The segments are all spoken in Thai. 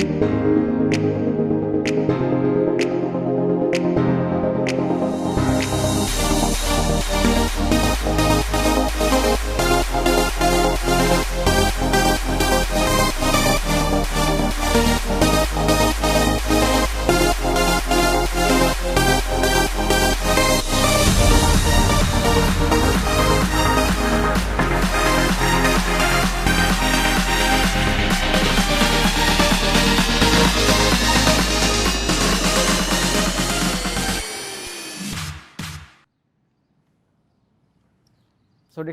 สวั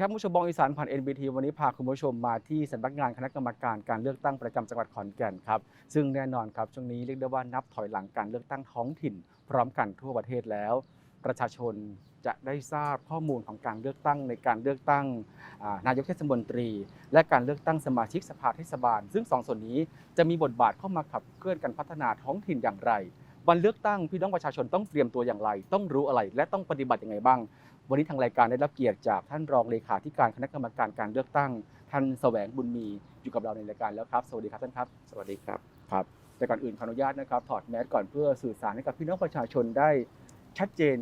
ครับผู้ชมบองอีสานผ่าน NBT วันนี้พาคุณผู้ชมมาที่สำนักงานคณะกรรมการการเลือกตั้งประจำจังหวัดขอนแก่นครับ ซึ่งแน่นอนครับช่วงนี้เรียกได้ว่านับถอยหลังการเลือกตั้งท้องถิ่น พร้อมกันทั่วประเทศแล้ว ประชาชนจะได้ทราบข้อมูลของการเลือกตั้งในการเลือกตั้งนายกเทศมนตรี และการเลือกตั้งสมาชิกสภาเทศบาล ซึ่งสองส่วนนี้จะมีบทบาทเข้ามาขับเคลื่อนการพัฒนาท้องถิ่นอย่างไรวันเลือกตั้งพี่น้องประชาชนต้องเตรียมตัวอย่างไร ต้องรู้อะไร และต้องปฏิบัติอยังไงบ้าง วันนี้ทางรายการได้รับเกียรติจากท่านรองเลขาธิการคณะกรรมการการเลือกตั้ง ท่านแสวงบุญมีอยู่กับเราในรายการแล้วครับ สวัสดีครับท่านครับ สวัสดีครับครับแต่ก่อนอื่นขออนุญาตนะครับ ถอดแมสก่อนเพื่อสื่อสารให้กับพี่น้องประชาชนได้ชัดเจน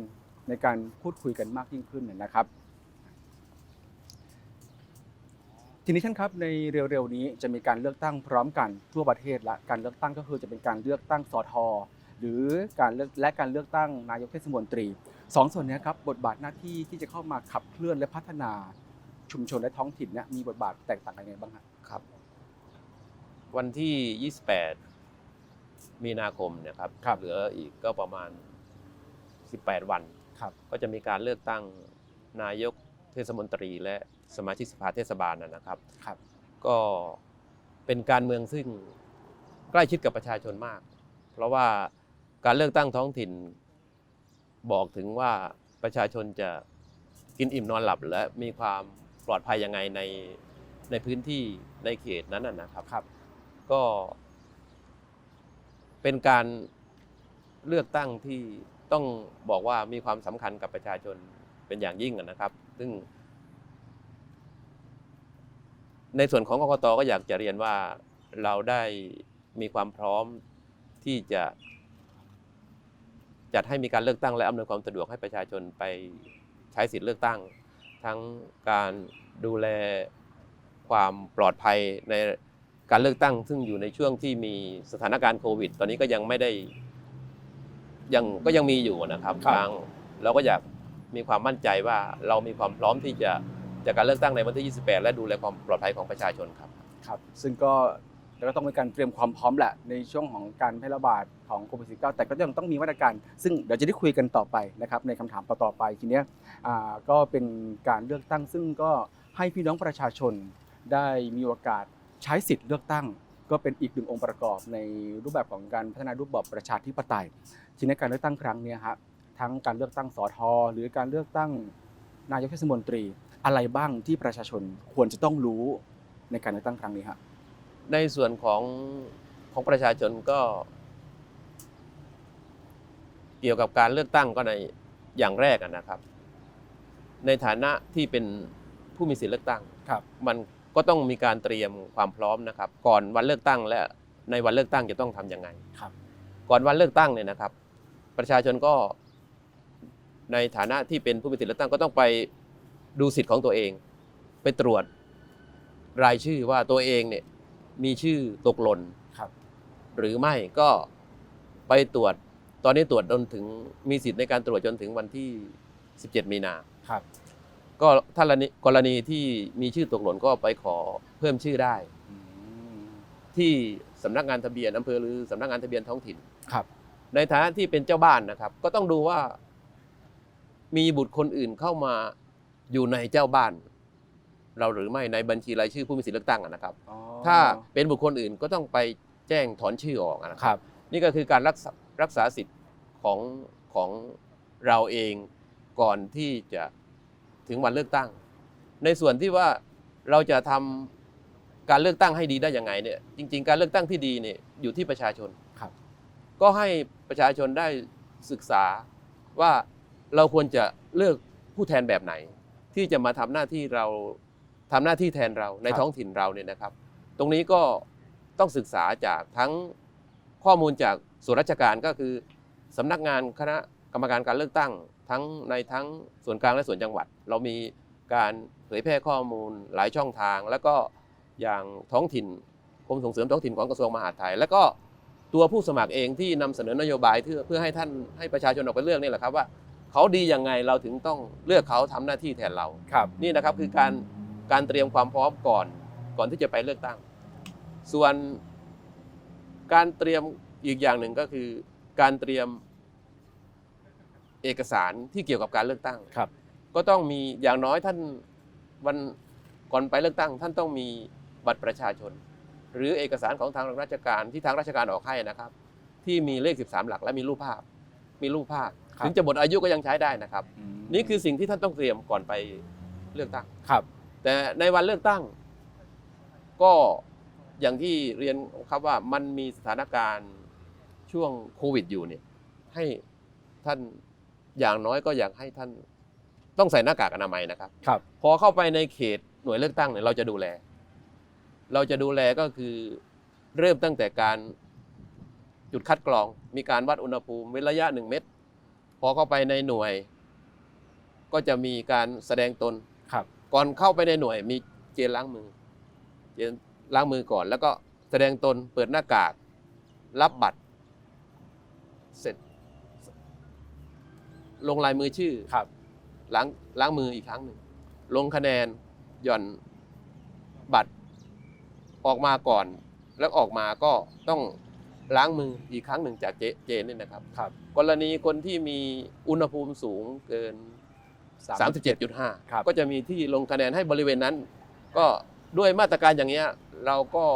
ในการพูดคุยกันมากยิ่งขึ้นนะครับ ทีนี้ท่านครับในเร็วๆนี้จะมีการเลือกตั้งพร้อมกันทั่วประเทศละการเลือกตั้งก็คือจะเป็นการเลือกตั้งสทหรือการเลือกและการเลือกตั้งนายกเทศมนตรี สองส่วนเนี้ยครับบทบาทหน้าที่ที่จะเข้ามาขับเคลื่อนและพัฒนาชุมชนและท้องถิ่นเนี่ยมีบทบาทแตกต่างกันยังไงบ้างครับครับวันที่ 28 มีนาคมเนะครับเหลืออีกก็ประมาณ 18 วันครับก็จะมีการเลือกตั้งนายกเทศมนตรี และสมาชิกสภาเทศบาลนะนะครับครับก็เป็นการเมืองซึ่งใกล้ชิดกับประชาชนมาก เพราะว่าการเลือกตั้งท้องถิ่น บอกถึงว่าประชาชนจะกินอิ่มนอนหลับและมีความปลอดภัยยังไงในในพื้นที่ในเขตนั้นนะนะครับครับ ก็เป็นการเลือกตั้งที่ต้องบอกว่ามีความสำคัญกับประชาชนเป็นอย่างยิ่งอะนะครับ ซึ่ง ในส่วนของกกตก็อยากจะเรียนว่าเราได้มีความพร้อมที่จะ จัดให้มีการเลือกตั้งและอำนวยความสะดวกให้ประชาชนไปใช้สิทธิ์เลือกตั้ง ทั้งการดูแลความปลอดภัยในการเลือกตั้ง ซึ่งอยู่ในช่วงที่มีสถานการณ์โควิด ตอนนี้ก็ยังไม่ได้ยังก็ยังมีอยู่นะครับครับทางเราก็อยากมีความมั่นใจว่าเรามีความพร้อมที่จะจัดการเลือกตั้งในวันที่ 28 และดูแลความปลอดภัยของประชาชนครับ ครับ ซึ่งก็เราก็ต้องมีการเตรียมความพร้อมแหละในช่วงของการแพร่ระบาด ของโควิด -19 แต่ก็ยังต้องมีมาตรการ ซึ่งเดี๋ยวจะได้คุยกันต่อไปนะครับในคำถามต่อๆไปทีเนี้ยก็เป็นการเลือกตั้ง ซึ่งก็ให้พี่น้องประชาชนได้มีโอกาสใช้สิทธิ์เลือกตั้ง ก็เป็นอีกหนึ่งองค์ประกอบในรูปแบบของการพัฒนารูปแบบประชาธิปไตยทีนี้การเลือกตั้งครั้งนี้ฮะทั้งการเลือกตั้งสอทอหรือการเลือกตั้งนายกเทศมนตรีอะไรบ้างที่ประชาชนควรจะต้องรู้ในการเลือกตั้งครั้งนี้ฮะในส่วนของของประชาชนก็ เกี่ยวกับการเลือกตั้งก็ในอย่างแรกอะนะครับ ในฐานะที่เป็นผู้มีสิทธิเลือกตั้งครับ มันก็ต้องมีการเตรียมความพร้อมนะครับ ก่อนวันเลือกตั้งและในวันเลือกตั้งจะต้องทำยังไงครับ ก่อนวันเลือกตั้งเนี่ยนะครับ ประชาชนก็ในฐานะที่เป็นผู้มีสิทธิเลือกตั้งก็ต้องไปดูสิทธิ์ของตัวเอง ไปตรวจรายชื่อว่าตัวเองเนี่ยมีชื่อตกหล่นครับหรือไม่ก็ไปตรวจ ตอนนี้ตรวจจนถึงมีสิทธิ์ในการตรวจจนถึงวันที่ 17 มีนา ครับ ก็ถ้ากรณีกรณีที่มีชื่อตกหล่นก็ไปขอเพิ่มชื่อได้อืมที่สำนักงานทะเบียนอำเภอหรือสำนักงานทะเบียนท้องถิ่น ครับ ในฐานะที่เป็นเจ้าบ้านนะครับ ก็ต้องดูว่า มีบุตรคนอื่นเข้ามาอยู่ในเจ้าบ้าน เราหรือไม่ในบัญชีรายชื่อผู้มีสิทธิเลือกตั้งอะนะครับอ๋อถ้าเป็นบุคคลอื่นก็ต้องไปแจ้งถอนชื่อออกอะนะคครับรับ นี่ก็คือการรักษา รักษาสิทธิ์ของของเราเองก่อนที่จะถึงวันเลือกตั้ง ในส่วนที่ว่าเราจะทำการเลือกตั้งให้ดีได้ยังไงเนี่ยจริง ๆ การเลือกตั้งที่ดีเนี่ยอยู่ที่ประชาชนครับ ก็ให้ประชาชนได้ศึกษาว่าเราควรจะเลือกผู้แทนแบบไหน ที่จะมาทำหน้าที่เราทำหน้าที่แทนเราในครับท้องถิ่นเราเนี่ยนะครับ ตรงนี้ก็ต้องศึกษาจากทั้งข้อมูลจาก ส่วนราชการก็คือสำนักงานคณะกรรมการการเลือกตั้งทั้งในทั้งส่วนกลางและส่วนจังหวัด เรามีการเผยแพร่ข้อมูลหลายช่องทาง แล้วก็อย่างท้องถิ่นกรมส่งเสริมท้องถิ่นของกระทรวงมหาดไทย แล้วก็ตัวผู้สมัครเองที่นำเสนอนโยบายเพื่อเพื่อให้ท่านให้ประชาชนออกไปเลือกนี่แหละครับว่าเขาดียังไงเราถึงต้องเลือกเขาทำหน้าที่แทนเราครับนี่นะครับคือการการเตรียมความพร้อมก่อนก่อนที่จะไปเลือกตั้ง ส่วนการเตรียม อีกอย่างหนึ่งก็คือการเตรียมเอกสารที่เกี่ยวกับการเลือกตั้ง ครับ ก็ต้องมีอย่างน้อยท่านวันก่อนไปเลือกตั้ง ท่านต้องมีบัตรประชาชน หรือเอกสารของทางราชการที่ทางราชการออกให้นะครับ ที่มีเลข 13 หลักและมีรูปภาพ มีรูปภาพครับ ถึงจะหมดอายุก็ยังใช้ได้นะครับมนี่คือสิ่งที่ท่านต้องเตรียมก่อนไปเลือกตั้ง ครับ แต่ในวันเลือกตั้ง ก็อย่างที่เรียนครับว่ามันมีสถานการณ์ ช่วงโควิดอยู่เนี่ยให้ท่านอย่างน้อยก็อยากให้ท่านต้องใส่หน้ากากอนามัยนะครับ ครับ พอเข้าไปในเขตหน่วยเลือกตั้งเนี่ยเราจะดูแล เราจะดูแลก็คือเริ่มตั้งแต่การจุดคัดกรอง มีการวัดอุณหภูมิเว้นระยะหนึ่งเมตร พอเข้าไปในหน่วย ก็จะมีการแสดงตน ครับ ก่อนเข้าไปในหน่วยมีเจลล้างมือ เจลล้างมือก่อน แล้วก็แสดงตนเปิดหน้ากาก รับบัตร เสร็จ ลงลายมือชื่อครับล้างล้างมืออีกครั้งหนึ่งลงคะแนนหย่อนบัตรออกมาก่อน แล้วออกมาก็ต้องล้างมืออีกครั้งหนึ่งจากเจเจนนี่นะครับครับ กรณีคนที่มีอุณหภูมิสูงเกิน 37.5ครับก็จะมีที่ลงคะแนนให้บริเวณนั้น ก็ด้วยมาตรการอย่างเงี้ยเราก็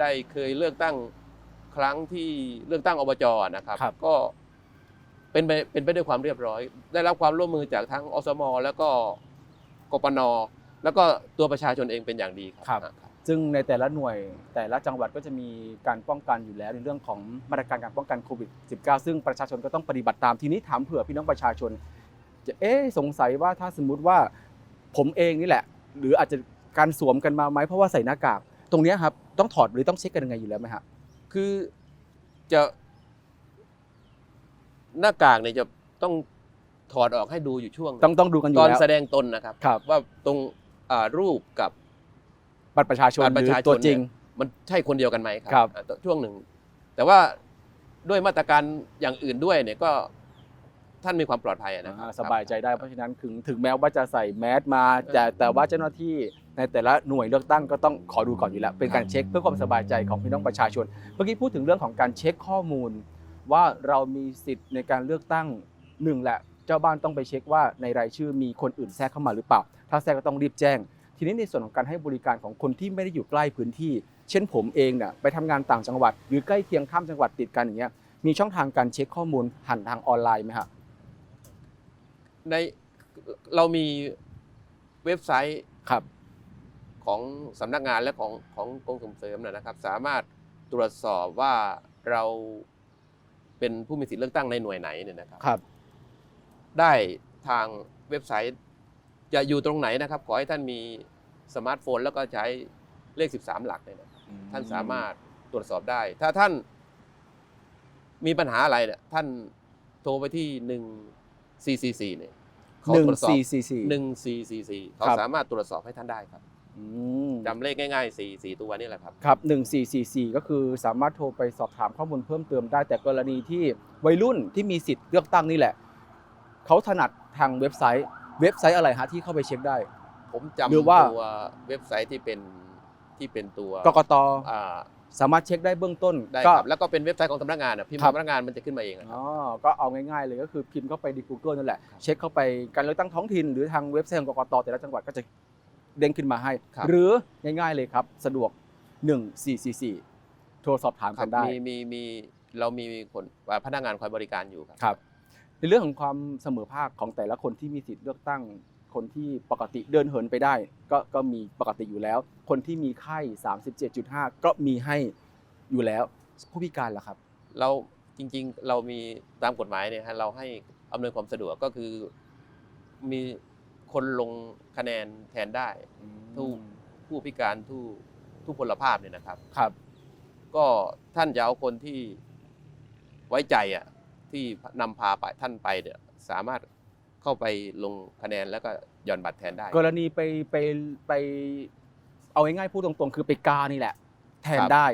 ได้เคยเลือกตั้ง ครั้งที่เลือกตั้งอบจนะครับ ครับ ก็เป็นไปเป็นไปด้วยความเรียบร้อย ได้รับความร่วมมือจากทั้งอสม แล้วก็กปนแล้วก็ตัวประชาชนเองเป็นอย่างดีคครัรับ ซึ่งในแต่ละหน่วยแต่ละจังหวัดก็จะมีการป้องกันอยู่แล้วในเรื่องของมาตรการการป้องกันโควิด -19 ซึ่งประชาชนก็ต้องปฏิบัติตามทีนี้ถามเผื่อพี่น้องประชาชน จะเอ๊ะสงสัยว่าถ้าสมมุติว่าผมเองนี่แหละ หรืออาจจะการสวมกันมาไหมเพราะว่าใส่หน้ากาก ตรงเนี้ยครับต้องถอดหรือต้องเช็คกันยังไงอยู่แล้วไหมฮะ คือจะหน้ากากเนี่ยจะต้องถอดออกให้ดูอยู่ช่วงต้องต้องดูกันอตยู่อนแล้วแสดงตนนะครับ ครับ ว่าตรงอ่ารูปกับบัตรประชาชนบัตรหปรืระอชาชนตัวจริง เนี่ยมันใช่คนเดียวกันไหมครัครับ อ่าช่วงหนึ่ง แต่ว่าด้วยมาตรการอย่างอื่นด้วยเนี่ยก็ ท่านมีความปลอดภัยอะนะครั อ่าบสบายใจได้เพราะฉะนั้นถึงถึงแม้ว่าจะใส่แมสมาแต่แต่ว่าเจ้าหน้าที่ในแต่ละหน่วยเลือกตั้งก็ต้องขอดูก่อนอยู่แล้ว เป็นการเช็คเพื่อความสบายใจของพี่น้องประชาชน เมื่อกี้พูดถึงเรื่องของการเช็คข้อมูล ว่าเรามีสิทธิ์ในการเลือกตั้งหนึ่งแหละ เจ้าบ้านต้องไปเช็คว่าในรายชื่อมีคนอื่นแทรกเข้ามาหรือเปล่า ถ้าแทรกก็ต้องรีบแจ้ง ทีนี้ในส่วนของการให้บริการของคนที่ไม่ได้อยู่ใกล้พื้นที่ เช่นผมเองเนี่ยไปทำงานต่างจังหวัด หรือใกล้เคียงข้ามจังหวัดติดกันอย่างเงี้ยมีช่องทางการเช็คข้อมูลผ่านทางออนไลน์ไหมฮะ ในเรามีเว็บไซต์ครับ ของสำนักงานและของของกรมส่งเสริมนะนะครับ สามารถตรวจสอบว่าเราเป็นผู้มีสิทธิ์เลือกตั้งในหน่วยไหนเนี่ยนะครับ ครับ ได้ทางเว็บไซต์จะอยู่ตรงไหนนะครับ ขอให้ท่านมีสมาร์ทโฟน แล้วก็ใช้เลข 13 หลักเนี่ยนะครับท่านสามารถตรวจสอบได้ ถ้าท่านมีปัญหาอะไรเนี่ยท่านโทรไปที่ 1 4 4 4เนี่ย เขาหนึ่งตรวจสอบสี่สี่สี่ หนึ่งสี่สี่สี่เขาครับ สามารถตรวจสอบให้ท่านได้ครับอืมจำเลขง่ายๆสี่สี่ตัวนี่แหละครับ ครับหนึ่งสี่สี่สี่ก็คือสามารถโทรไปสอบถามข้อมูลเพิ่มเติมได้ แต่กรณีที่วัยรุ่นที่มีสิทธิ์เลือกตั้งนี่แหละ เขาถนัดทางเว็บไซต์ เว็บไซต์อะไรฮะที่เข้าไปเช็คได้ ผมจำหรือว่า ตัวเว็บไซต์ที่เป็นที่เป็นตัวกกต อ่า สามารถเช็คได้เบื้องต้นได้ก็ครับแล้วก็เป็นเว็บไซต์ของสำนักงานอะพิมพ์ครับสำนักงานมันจะขึ้นมาเองอะครับ อ๋อก็เอาง่ายๆเลยก็คือพิมพ์เข้าไปใน Google นั่นแหละ เช็คเข้าไปการเลือกตั้งท้องถิ่นหรือทางเว็บไซต์ของกกตแต่ละจังหวัดก็จะเด้งขึ้นมาให้ ครับ หรือง่ายๆเลยครับ สะดวก 1444 โทรสอบถามครักับนได้ มีมีมีเรามีคนอ่าพนักงานคอยบริการอยู่ครับ ครับในเรื่องของความเสมอภาคของแต่ละคนที่มีสิทธิ์เลือกตั้ง คนที่ปกติเดินเหินไปได้ ก็ก็มีปกติอยู่แล้ว คนที่มีไข้ 37.5 ก็มีให้อยู่แล้วผู้พิการล่ะครับ เราจริงๆ เรามีตามกฎหมายเนี่ยฮะเราให้อำนวยความสะดวกก็คือ มีคนลงคะแนนแทนได้ทุกผู้พิการทุกทุกพลภาพเนี่ยนะครับครับ ก็ท่านจะเอาคนที่ไว้ใจอะที่นำพาไปท่านไปเนี่ยสามารถ เข้าไปลงคะแนนแล้วก็หย่อนบัตรแทนได้ กรณีไปไปไปเอาง่ายๆพูดตรงๆ คือไปกานี่แหละ แทนครับได้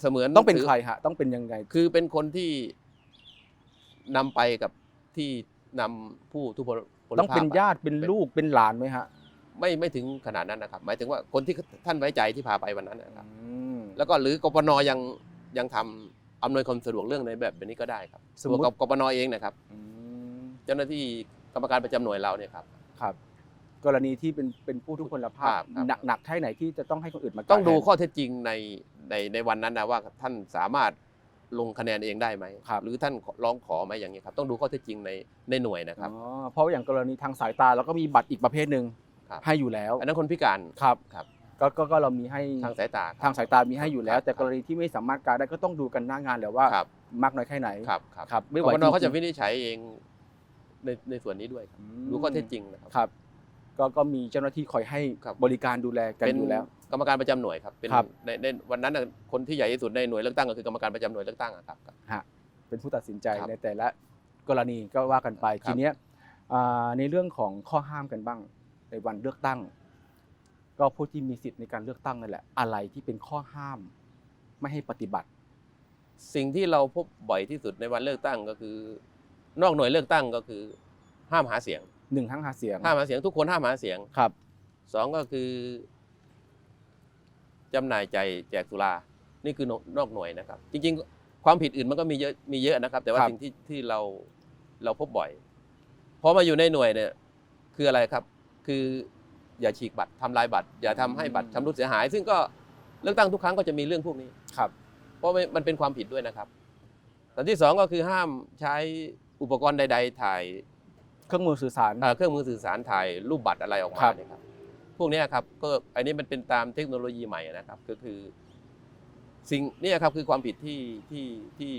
เสมือนต้องเป็นถืใครฮะต้องเป็นยังไง คือเป็นคนที่นำไปกับที่นำผู้ทุพพลภพต้องเป็นะญาติเป็นลูกเป็นหลานไหมฮะไม่ไม่ถึงขนาดนั้นนะครับ หมายถึงว่าคนที่ท่านไว้ใจที่พาไปวันนั้นนะครับอืมแล้วก็หรือกปนยังยังทำอำนวยความสะดวกเรื่องในแบบนี้ก็ได้ครับสมมุติตัวกปนเองนะครับอืมเจ้าหน้าที่ก รรมการประจำหน่วยเราเนี่ยครับ ครับ กรณีที่เป็นเป็นผู้ทุพพลภาพครับครับ หนักหนักแค่ไหนที่จะต้องให้คนอื่นมาต้องดูแทนข้อเท็จจริงในในในวันนั้นนะว่าท่านสามารถลงคะแนนเองได้ไหมครับหรือท่านร้องขอไหมอย่างนี้ยครับ ต้องดูข้อเท็จจริงในในหน่วยนะครับอ๋อเพราะอย่างกรณีทางสายตาเราก็มีบัตรอีกประเภทหนึ่งครับ ให้อยู่แล้วอันนั้นคนพิการครับครับก็ก็ก็เรามีให้ทางสายตาครับทางสายตามีให้อยู่แล้ว ครับ แต่กรณีที่ไม่สามารถการได้ก็ต้องดูกันหน้างานแล้วว่า ครับมากน้อยแค่ไหนครับครับ ครับไม่ไหกวปนเขาจริจะงๆวินิจฉัยเอง ในในส่วนนี้ด้วยครับมดูข้อเท็จจริงนะครับ ครับ ก็ก็มีเจ้าหน้าที่คอยให้ครับบริการดูแลกันเป็นอยู่แล้ว กรรมการประจำหน่วยครับเป็นครับในในวันนั้นน่ะคนที่ใหญ่ที่สุดในหน่วยเลือกตั้งก็คือกรรมการประจำหน่วยเลือกตั้งอะครับครับฮะเป็นผู้ตัดสินใจครับในแต่ละกรณีก็ว่ากันไปครับทีเนี้ยอ่าในเรื่องของข้อห้ามกันบ้าง ในวันเลือกตั้ง ก็ผู้ที่มีสิทธิ์ในการเลือกตั้งนั่นแหละ อะไรที่เป็นข้อห้าม ไม่ให้ปฏิบัติ สิ่งที่เราพบบ่อยที่สุดในวันเลือกตั้งก็คือ นอกหน่วยเลือกตั้งก็คือ ห้ามหาเสียงหนึ่งทั้งหาเสียงห้ามหาเสียงทุกคนห้ามหาเสียงครับ สองก็คือจำหน่ายใจแจกสุรา นี่คือนอกหน่วยนะครับ จริง ๆ ความผิดอื่นมันก็มีเยอะมีเยอะนะครับ แต่ว่าครับสิ่งที่ที่เราเราพบบ่อยพอมาอยู่ในหน่วยเนี่ยคืออะไรครับ คืออย่าฉีกบัตรทำลายบัตร อย่าทำให้บัตรชำรุดเสียหาย ซึ่งก็เลือกตั้งทุกครั้งก็จะมีเรื่องพวกนี้ ครับ เพราะไม่มันเป็นความผิดด้วยนะครับอันที่สองก็คือห้ามใช้ อุปกรณ์ใด ๆ ถ่ายเครื่องมือสื่อสาร เอ่อเครื่องมือสื่อสารถ่ายรูปบัตรอะไรออกครัมาบเนี่ยครับ พวกเนี้ยครับก็อันนี้มันเป็นตามเทคโนโลยีใหม่นะครับ ก็คือสิ่งเนี้ครับคือความผิดที่ที่ที่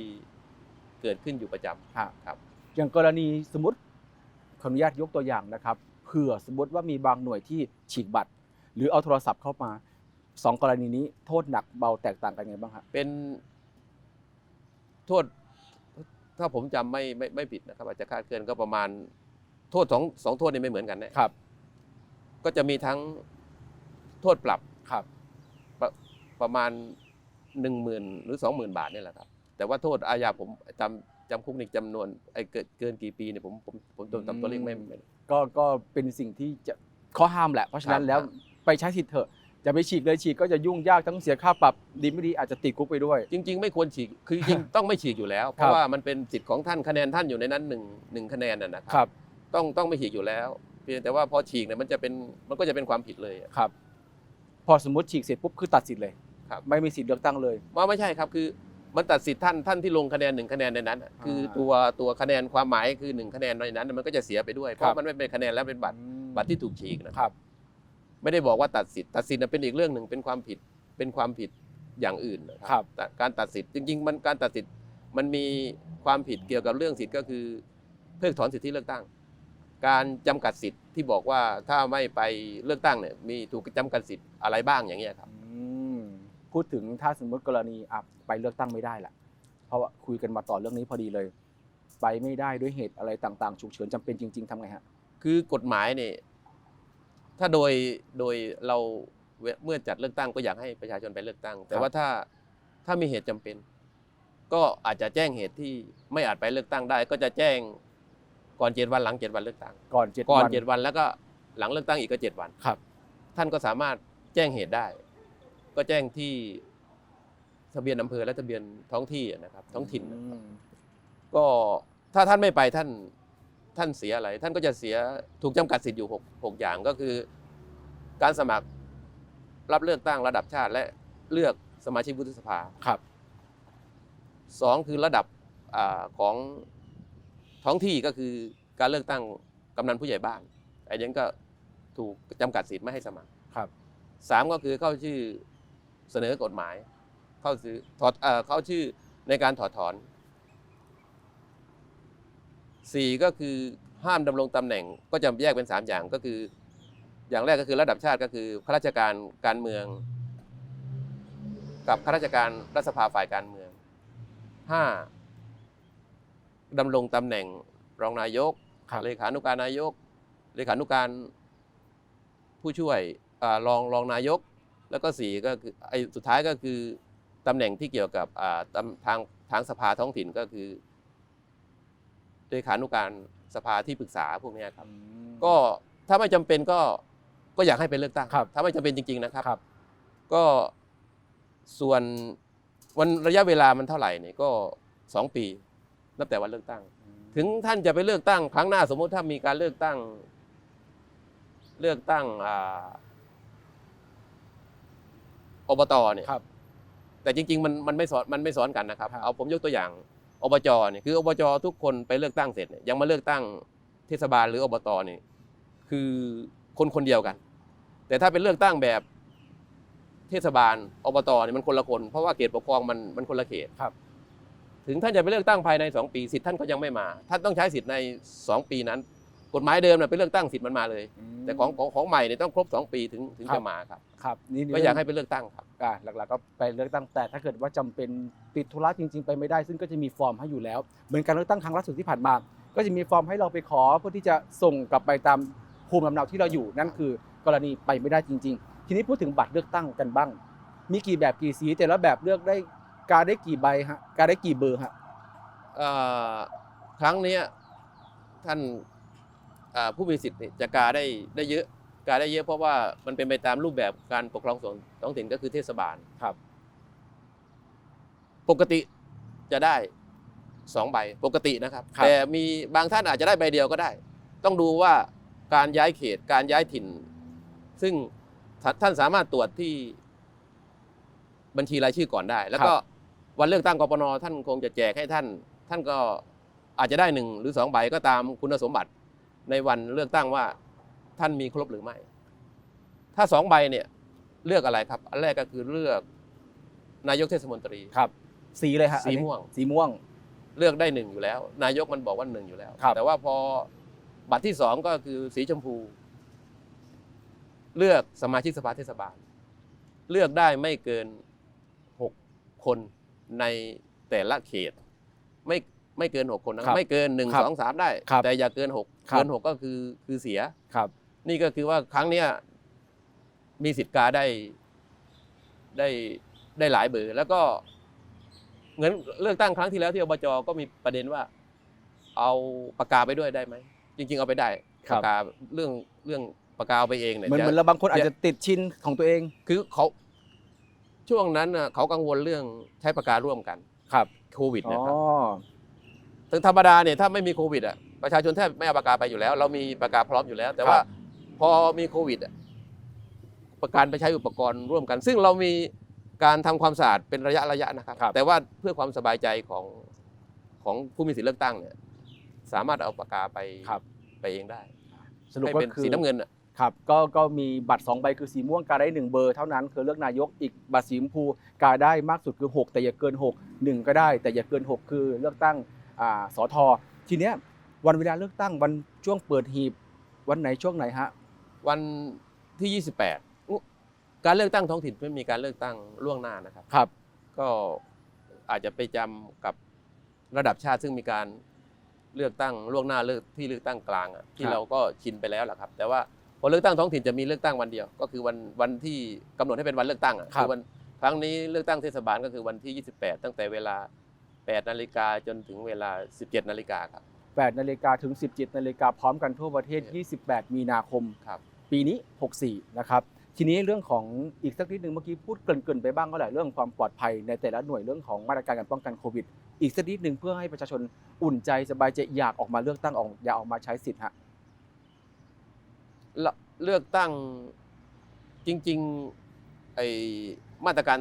เกิดขึ้นอยู่ประจำ ฮะครับ อย่างกรณีสมมติขออนุญาตยกตัวอย่างนะครับเผื่อสมมติว่ามีบางหน่วยที่ฉีกบัตร หรือเอาโทรศัพท์เข้ามาสองกรณีนี้โทษหนักเบาแตกต่างกันไงบ้างครับ เป็นโทษ ถ้าผมจำไม่ไม่ไม่ผิดนะครับ อาจจะคลาดเคลื่อนก็ประมาณโทษสองสองโทษนี่ไม่เหมือนกันนะ ครับ ก็จะมีทั้งโทษปรับครับ ประประมาณหนึ่งหมื่นหรือสองหมื่นบาทนี่แหละครับ แต่ว่าโทษอาญาผมจำจำคุกนี่จำนวนไอ้เกินเกินกี่ปีเนี่ยผมผมผมจำจำตัวเลขไม่ไม่ ก็ก็เป็นสิ่งที่จะข้อห้ามแหละ เพราะฉะนั้นครับ แล้วไปใช้สิทธิ์เถอะ จะไปฉีกเลยฉีกก็จะยุ่งยากทั้งเสียค่าปรับดีไม่ดีอาจจะติดคุกไปด้วย จริง ๆ ไม่ควรฉีกคือจริงต้องไม่ฉีกอยู่แล้ว เพครัราะบว่ามันเป็นสิทธิ์ของท่านคะแนนท่านอยู่ในนั้นหนึ่งหนึ่งคะแนนน่ะนะคครัรับต้องต้องไม่ฉีกอยู่แล้วเพียงแต่ว่าพอฉีกเนี่ยมันจะเป็นมันก็จะเป็นความผิดเลยอะครับ พอสมมติฉีกเสร็จปุ๊บคือตัดสิทธิ์เลยครับไม่มีสิทธิ์เลือกตั้งเลยว่าไม่ใช่ครับคือมันตัดสิทธิ์ท่านท่านที่ลงคะแนนหนึ่งคะแนนในนั้นอะคือตัวตัวคะแนนความหมายคือหนึ่งคะแนนในนั้น มันก็จะเสียไปด้วยเพครับราะมันไม่เป็นคะแนนแล้วเป็นบัตรบัตรที่ถูกฉีกนะคครับรับ ไม่ได้บอกว่าตัดสิทธิ์ตัดสิทธิ์น่ะเป็นอีกเรื่องหนึ่งเป็นความผิดเป็นความผิดอย่างอื่นนะคครัรับแต่การตัดสิทธิ์จริงๆมันการตัดสิทธิ์มันมีความผิดเกี่ยวกับเรื่องสิทธิ์ก็คือ เพิกถอนสิทธิเลือกตั้ง การจำกัดสิทธิ์ที่บอกว่าถ้าไม่ไปเลือกตั้งเนี่ยมีถูกจำกัดสิทธิ์อะไรบ้างอย่างเงี้ยครับอืมพูดถึงถ้าสมมติกรณีอะไปเลือกตั้งไม่ได้ละเพราะว่าคุยกันมาต่อเรื่องนี้พอดีเลย ไปไม่ได้ด้วยเหตุอะไรต่างๆฉุกเฉินจำเป็นจริง ๆทำไงฮะคือกฎหมายเนี่ย ถ้าโดยโดยเราเวเมื่อจัดเลือกตั้งก็อยากให้ประชาชนไปเลือกตั้ง แต่ครับว่าถ้าถ้ามีเหตุจำเป็น ก็อาจจะแจ้งเหตุที่ไม่อาจไปเลือกตั้งได้ ก็จะแจ้งก่อนเจ็ดวันหลังเจ็ดวันเลือกตั้งก่อนเจ็ดก่อนวันเจ็ดวันแล้วก็หลังเลือกตั้งอีกก็เจ็ดวันครับ ท่านก็สามารถแจ้งเหตุได้ ก็แจ้งที่ทะเบียนอำเภอและทะเบียนท้องที่นะครับ ท้องถิ่นนะอืมก็ถ้าท่านไม่ไปท่าน ท่านเสียอะไร ท่านก็จะเสียถูกจำกัดสิทธิ์อยู่หกหกอย่างก็คือ การสมัครรับเลือกตั้งระดับชาติและเลือกสมาชิกวุฒิสภาครับสองคือระดับอาของท้องที่ก็คือการเลือกตั้งกำนันผู้ใหญ่บ้านไอ้นั้นก็ถูกจำกัดสิทธิ์ไม่ให้สมัครครับสามก็คือเข้าชื่อเสนอกฎหมาย เข้าซื้อถอดเอ่อเข้าชื่อในการถอดถอน สี่ก็คือห้ามดำรงตำแหน่งก็จะแยกเป็นสามอย่างก็คือ อย่างแรกก็คือระดับชาติก็คือข้าราชการการเมือง กับข้าราชการรัฐสภาฝ่ายการเมืองห้าดำรงตำแหน่งรองนายกครับเลขานุการนายก เลขานุการผู้ช่วยอารองรองนายก แล้วก็สี่ก็คือไอ้สุดท้ายก็คือตำแหน่งที่เกี่ยวกับอ่าตำทางทางสภาท้องถิ่นก็คือ เลขานุการสภาที่ปรึกษาพวกเนี้ยครับ ก็ถ้าไม่จำเป็นก็ก็อยากให้เป็นเลือกตั้ง ครับถ้าไม่จำเป็นจริง ๆนะครับ ครับ ก็ส่วนวันระยะเวลามันเท่าไหร่เนี่ยก็สองปีนับแต่วันเลือกตั้ง ถึงท่านจะไปเลือกตั้งครั้งหน้าสมมุติถ้ามีการเลือกตั้ง เลือกตั้งอ่าอบตเนี่ย ครับ แต่จริงๆมันมันไม่สอนมันไม่สอนกันนะครับ ครับ เอาผมยกตัวอย่าง อบจเนี่ยคืออบจทุกคนไปเลือกตั้งเสร็จเนี่ยยังมาเลือกตั้งเทศบาลหรืออบตเนี่ยคือคนคนเดียวกัน แต่ถ้าเป็นเลือกตั้งแบบเทศบาลอบตเนี่ยมันคนละคน เพราะว่าเขตปกครองมันมันคนละเขตครับ ถึงท่านจะไปเลือกตั้งภายใน 2 ปีสิทธิ์ท่านก็ยังไม่มา ท่านต้องใช้สิทธิ์ใน 2 ปีนั้น กฎหมายเดิมน่ะไปเลือกตั้งสิทธิ์มันมาเลย แต่ของของของใหม่เนี่ยต้องครบ 2 ปีถึงถึงครับจะมาครับครับนี่ก็อยากให้ไปเลือกตั้งครับอ่าหลักๆก็ไปเลือกตั้งแต่ถ้าเกิดว่าจำเป็นติดธุระจริง ๆ ไปไม่ได้ ซึ่งก็จะมีฟอร์มให้อยู่แล้ว เหมือนการเลือกตั้งครั้งล่าสุดที่ผ่านมา ก็จะมีฟอร์มให้เราไปขอเพื่อที่จะส่งกลับไปตามภูมิลำเนาที่เราอยู่นั่นคือกรณีไปไม่ได้จริง ๆ ทีนี้พูดถึงบัตรเลือกตั้งกันบ้าง มีกี่แบบกี่สีแต่ละแบบเลือกได้การได้กี่ใบฮะการได้กี่เบอร์ฮะเอ่อครั้งเนี้ยท่านเอ่อ ผู้มีสิทธิ์เนี่ยจะกาได้ได้เยอะกาได้เยอะเพราะว่ามันเป็นไปตามรูปแบบการปกครองส่วนท้องถิ่นก็คือเทศบาลครับ ปกติจะได้สองใบปกตินะครับครับแต่มีบางท่านอาจจะได้ใบเดียวก็ได้ ต้องดูว่าการย้ายเขตการย้ายถิ่น ซึ่งท่านท่านสามารถตรวจที่บัญชีรายชื่อก่อนได้ แล้วก็วันเลือกตั้งกปนท่านคงจะแจกให้ท่าน ท่านก็อาจจะได้หนึ่งหรือสองใบก็ตามคุณสมบัติ ในวันเลือกตั้งว่าท่านมีครบหรือไม่ ถ้าสองใบเนี่ยเลือกอะไรครับ อันแรกก็คือเลือกนายกเทศมนตรี ครับ สีเลยฮะสีม่วง สีม่วง เลือกได้หนึ่งอยู่แล้ว นายกมันบอกว่าหนึ่งอยู่แล้ว ครับ แต่ว่าพอบัตรที่สองก็คือสีชมพู เลือกสมาชิกสภาเทศบาล เลือกได้ไม่เกินหกคนในแต่ละเขต ไม่ไม่เกินหกคนนะครับไม่เกินหนึ่งครับสองสามได้ ครับแต่อย่าเกินหกครับ เกินหกก็คือคือเสีย ครับ นี่ก็คือว่าครั้งเนี้ยมีสิทธิ์กาได้ได้ได้หลายเบอร์แล้วก็เหมือนเลือกตั้งครั้งที่แล้วที่อบจก็มีประเด็นว่า เอาปากกาไปด้วยได้ไหมจริง ๆ เอาไปได้ครับ ปากกาเรื่องเรื่องปากกาเอาไปเองเนี่ยเหมือนจะเหมือนเราบางคนอาจจะติดชินของตัวเองคือเขาช่วงนั้นน่ะเขากังวลเรื่องใช้ปากการ่วมกันครับโควิดอ๋นะครับอ ถึงธรรมดาเนี่ยถ้าไม่มีโควิดอะประชาชนแทบไม่เอาปากกาไปอยู่แล้ว เรามีปากกาพร้อมอยู่แล้ว แต่ครับว่าพอมีโควิดอะประการไปใช้อุปกรณ์ร่วมกัน ซึ่งเรามีการทำความสะอาดเป็นระยะระยะนะครับ ครับ แต่ว่าเพื่อความสบายใจของของผู้มีสิทธิเลือกตั้งเนี่ยสามารถเอาปากกาไปครับไปเองได้สรุปให้ก็เป็นคือสีน้ำเงินอะครับก็ก็มีบัตร 2 ใบคือสีม่วงกาได้ 1 เบอร์เท่านั้นคือเลือกนายกอีกบัตรสีชมพูกาได้มากสุดคือ 6 แต่อย่าเกิน 6 1 ก็ได้ แต่อย่าเกิน 6 คือเลือกตั้งอ่า สอทอทีเนี้ยวันเวลาเลือกตั้งวันช่วงเปิดหีบวันไหนช่วงไหนฮะวันที่ 28อุ๊การเลือกตั้งท้องถิ่นไม่มีการเลือกตั้งล่วงหน้านะครับครับ ก็อาจจะไปจำกับระดับชาติซึ่งมีการเลือกตั้งล่วงหน้าเลือกที่เลือกตั้งกลางอะที่ครับเราก็ชินไปแล้วแหละครับ แต่ว่าพอเลือกตั้งท้องถิ่นจะมีเลือกตั้งวันเดียว ก็คือวันวันที่กำหนดให้เป็นวันเลือกตั้งอะคือวันครั้งนี้เลือกตั้งเทศบาลก็คือวันที่ 28 ตั้งแต่เวลา 8นาฬิกาจนถึงเวลา 17นาฬิกาครับ 8นาฬิกาถึง 17นาฬิกาพร้อมกันทั่วประเทศ 28 มีนาคม ครับ ปีนี้ 64 นะครับ ทีนี้เรื่องของอีกสักนิดหนึ่งเมื่อกี้พูดเกรินๆไปบ้างก็แหละเรื่องความปลอดภัยในแต่ละหน่วยเรื่องของมาตรการการป้องกันโควิด อีกสักนิดหนึ่งเพื่อให้ประชาชนอุ่นใจสบายใจอยากออกมาเลือกตั้งออกอยากออกมาใช้สิทธิ์ฮะเลือกเลือกตั้งจริงๆไอมาตรการ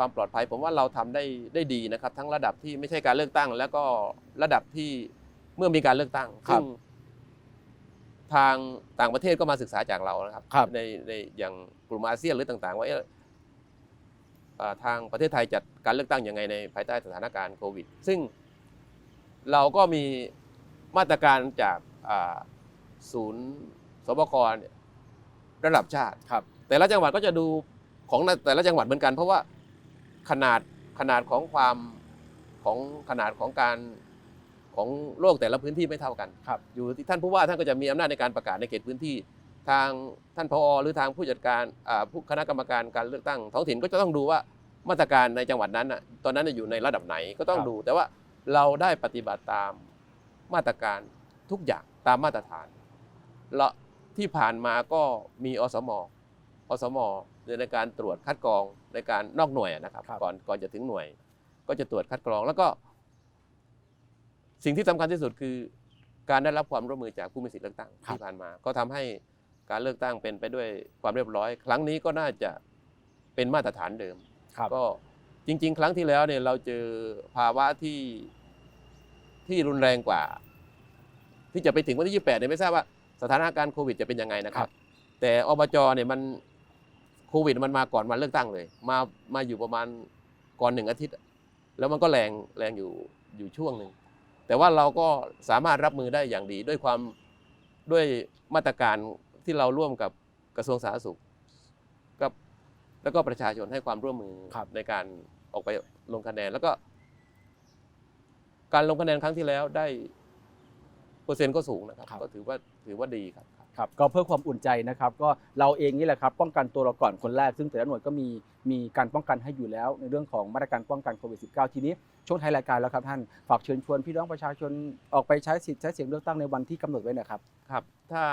ความปลอดภัย ผมว่าเราทำได้ได้ดีนะครับ ทั้งระดับที่ไม่ใช่การเลือกตั้ง แล้วก็ระดับที่เมื่อมีการเลือกตั้งครับซึ่งทางต่างประเทศก็มาศึกษาจากเรานะครับครับในในอย่างกลุ่มอาเซียนหรือต่าง ๆว่าเอ๊ะอ่าทางประเทศไทยจัดการเลือกตั้งยังไงในภายใต้สถานการณ์โควิด ซึ่งเราก็มีมาตรการจากอ่าศูนย์สบคเนี่ยระดับชาติครับแต่ละจังหวัดก็จะดูของแต่ละจังหวัดเหมือนกันเพราะว่า ขนาดขนาดของความของขนาดของการของโลกแต่ละพื้นที่ไม่เท่ากันครับอยู่ที่ท่านผู้ว่าท่านก็จะมีอำนาจในการประกาศในเขตพื้นที่ ทางท่านพอหรือทางผู้จัดการอ่าผู้คณะกรรมการการเลือกตั้งท้องถิ่นก็จะต้องดูว่ามาตรการในจังหวัดนั้นน่ะตอนนั้นน่ะอยู่ในระดับไหนก็ต้องครับดู แต่ว่าเราได้ปฏิบัติตามมาตรการทุกอย่างตามมาตรฐานและที่ผ่านมาก็มีอสม อสมในการตรวจคัดกรองในการนอกหน่วยอะนะครับครับ ก่อนก่อนจะถึงหน่วย ก็จะตรวจคัดกรองแล้วก็ สิ่งที่สำคัญที่สุดคือ การได้รับความร่วมมือจากผู้มีสิทธิเลือกตั้งครับที่ผ่านมา ก็ทำให้การเลือกตั้งเป็นไปด้วยความเรียบร้อย ครั้งนี้ก็น่าจะเป็นมาตรฐานเดิมครับก็จริง ๆ ครั้งที่แล้วเนี่ยเราเจอภาวะที่ที่รุนแรงกว่า ที่จะไปถึงวันที่ 28เนี่ยไม่ทราบว่าสถานการณ์โควิดจะเป็นยังไงนะครัครับบแต่อบจเนี่ยมัน โควิดมันมาก่อนวันเลือกตั้งเลย มามาอยู่ประมาณก่อนหนึ่งอาทิตย์ แล้วมันก็แรงแรงอยู่อยู่ช่วงหนึ่งแต่ว่าเราก็สามารถรับมือได้อย่างดีด้วยความด้วยมาตรการที่เราร่วมกับกระทรวงสาธารณสุขกับแล้วก็ประชาชนให้ความร่วมมือครับในการออกไปลงคะแนนแล้วก็ การลงคะแนนครั้งที่แล้วได้เป อร์เซ็นต์ก็สูงนะครับ ครับ ก็ถือว่าถือว่าดีครับ ครับก็เพื่อความอุ่นใจนะครับ ก็เราเองนี่แหละครับป้องกันตัวเราก่อนคนแรก ซึ่งแต่ละหน่วยก็มีมีการป้องกันให้อยู่แล้ว ในเรื่องของมาตรการป้องกันโควิด -19 ทีนี้ช่วงท้ายรายการแล้วครับท่านฝากเชิญชวนพี่น้องประชาชนออกไปใช้สิทธิ์ใช้เสียงเลือกตั้งในวันที่กำหนดไว้หนะครับ ครับถ้า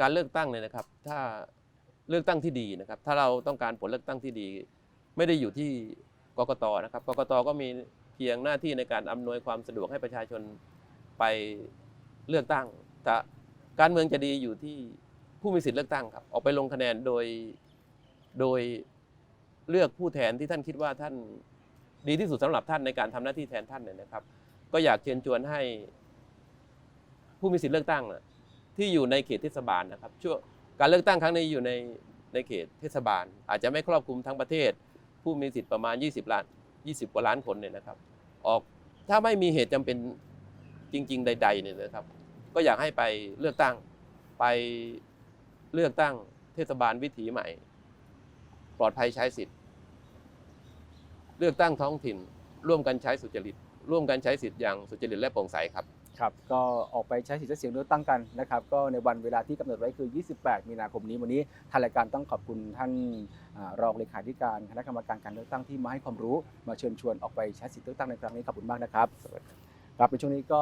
การเลือกตั้งเนี่ยนะครับ ถ้าเลือกตั้งที่ดีนะครับ ถ้าเราต้องการผลเลือกตั้งที่ดี ไม่ได้อยู่ที่กกตนะครับกกตก็มีเพียงหน้าที่ในการอำนวยความสะดวกให้ประชาชน ไปเลือกตั้งแต่การเมืองจะดีอยู่ที่ผู้มีสิทธิ์เลือกตั้งครับ ออกไปลงคะแนนโดยโดยเลือกผู้แทนที่ท่านคิดว่าท่านดีที่สุดสำหรับท่านในการทำหน้าที่แทนท่านเนี่ยนะครับ ก็อยากเชิญชวนให้ ผู้มีสิทธิ์เลือกตั้งที่อยู่ในเขตเทศบาลนะครับช่วงการเลือกตั้งครั้งนี้อยู่ในในเขตเทศบาล อาจจะไม่ครอบคลุมทั้งประเทศ ผู้มีสิทธิ์ประมาณ 20 ล้าน 20 กว่าล้านคนเนี่ยนะครับ ออกถ้าไม่มีเหตุจำเป็น จริง ๆ ใดๆเนี่ยนะครับ ก็อยากให้ไปเลือกตั้งไปเลือกตั้งเทศบาลวิถีใหม่ ปลอดภัยใช้สิทธิ์ เลือกตั้งท้องถิ่น ร่วมกันใช้สุจริต ร่วมกันใช้สิทธิ์อย่างสุจริตและโปร่งใสครับครับก็ออกไปใช้สิทธิ์ใช้เสียงเลือกตั้งกันนะครับก็ในวันเวลาที่กำหนดไว้คือ 28 มีนาคมนี้วันนี้ทางรายการต้องขอบคุณท่านอ่ารองเลขาธิการคณะกรรมการการเลือกตั้งที่มาให้ความรู้มาเชิญชวนออกไปใช้สิทธิ์เลือกตั้งในครั้งนี้ขอบคุณมากนะครับ ครับในช่วงนี้ก็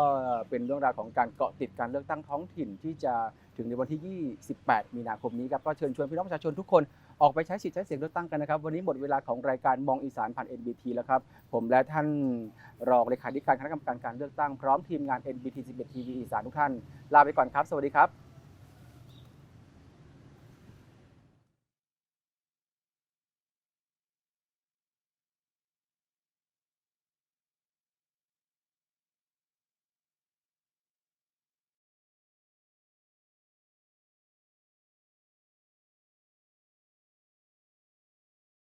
เป็นเรื่องราวของการเกาะติดการเลือกตั้งท้องถิ่นที่จะถึงในวันที่ 28 มีนาคมนี้ครับก็เชิญชวนพี่น้องประชาชนทุกคนออกไปใช้สิทธิ์ใช้เสียงเลือกตั้งกันนะครับ วันนี้หมดเวลาของรายการมองอีสานผ่าน NBT แล้วครับ ผมและท่านรองเลขาธิการคณะกรรมการการเลือกตั้งพร้อมทีมงาน NBT 11 TV อีสานทุกท่านลาไปก่อนครับ สวัสดีครับ